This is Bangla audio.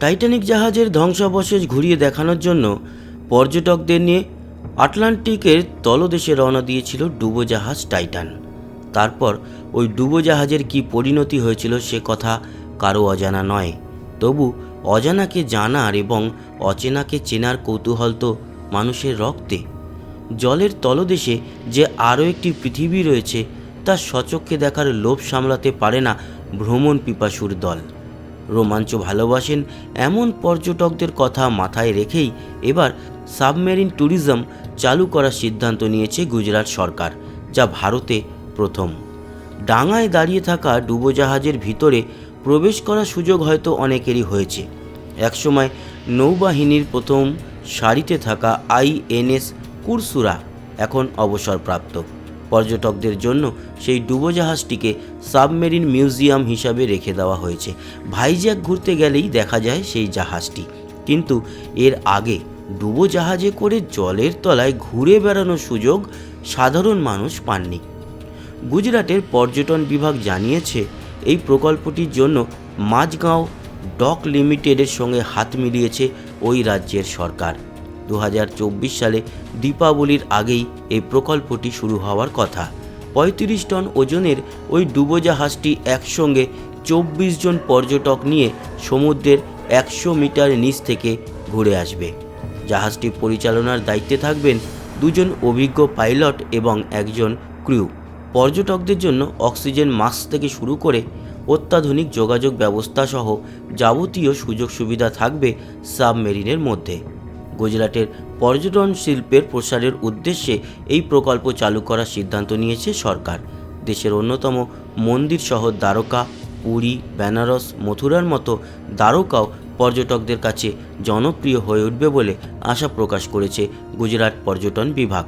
টাইটানিক জাহাজের ধ্বংসাবশেষ ঘুরিয়ে দেখানোর জন্য পর্যটকদের নিয়ে আটলান্টিকের তলদেশে রওনা দিয়েছিল ডুবোজাহাজ টাইটান। তারপর ওই ডুবোজাহাজের কি পরিণতি হয়েছিল সে কথা কারও অজানা নয়। তবু অজানাকে জানার এবং অচেনাকে চেনার কৌতূহল তো মানুষের রক্তে। জলের তলদেশে যে আরও একটি পৃথিবী রয়েছে, তা সচক্ষে দেখার লোভ সামলাতে পারে না ভ্রমণ পিপাসুর দল। রোমাঞ্চ ভালোবাসেন এমন পর্যটকদের কথা মাথায় রেখেই এবার সাবমেরিন ট্যুরিজম চালু করার সিদ্ধান্ত নিয়েছে গুজরাট সরকার, যা ভারতে প্রথম। ডাঙায় দাঁড়িয়ে থাকা ডুবোজাহাজের ভিতরে প্রবেশ করার সুযোগ হয়তো অনেকেরই হয়েছে। একসময় নৌবাহিনীর প্রথম সারিতে থাকা আইএনএস কুরসুরা এখন অবসরপ্রাপ্ত। পর্যটকদের জন্য সেই ডুবোজাহাজটিকে সাবমেরিন মিউজিয়াম হিসাবে রেখে দেওয়া হয়েছে। ভাইজ্যাক ঘুরতে গেলেই দেখা যায় সেই জাহাজটি। কিন্তু এর আগে ডুবোজাহাজে করে জলের তলায় ঘুরে বেড়ানোর সুযোগ সাধারণ মানুষ পাননি। গুজরাটের পর্যটন বিভাগ জানিয়েছে, এই প্রকল্পটির জন্য মাঝগাঁও ডক লিমিটেডের সঙ্গে হাত মিলিয়েছে ওই রাজ্যের সরকার। দু হাজার চব্বিশ সালে দীপাবলির আগেই এই প্রকল্পটি শুরু হওয়ার কথা। পঁয়ত্রিশ টন ওজনের ওই ডুবোজাহাজটি একসঙ্গে চব্বিশ জন পর্যটক নিয়ে সমুদ্রের একশো মিটার নিচ থেকে ঘুরে আসবে। জাহাজটি পরিচালনার দায়িত্বে থাকবেন দুজন অভিজ্ঞ পাইলট এবং একজন ক্রু পর্যটকদের জন্য অক্সিজেন মাস্ক থেকে শুরু করে অত্যাধুনিক যোগাযোগ ব্যবস্থা সহ যাবতীয় সুযোগ সুবিধা থাকবে সাবমেরিনের মধ্যে। গুজরাটের পর্যটন শিল্পের প্রসারের উদ্দেশ্যে এই প্রকল্প চালু করার সিদ্ধান্ত নিয়েছে সরকার। দেশের অন্যতম মন্দির শহর দ্বারকা, পুরী, বেনারস, মথুরার মতো দ্বারকাও পর্যটকদের কাছে জনপ্রিয় হয়ে উঠবে বলে আশা প্রকাশ করেছে গুজরাট পর্যটন বিভাগ।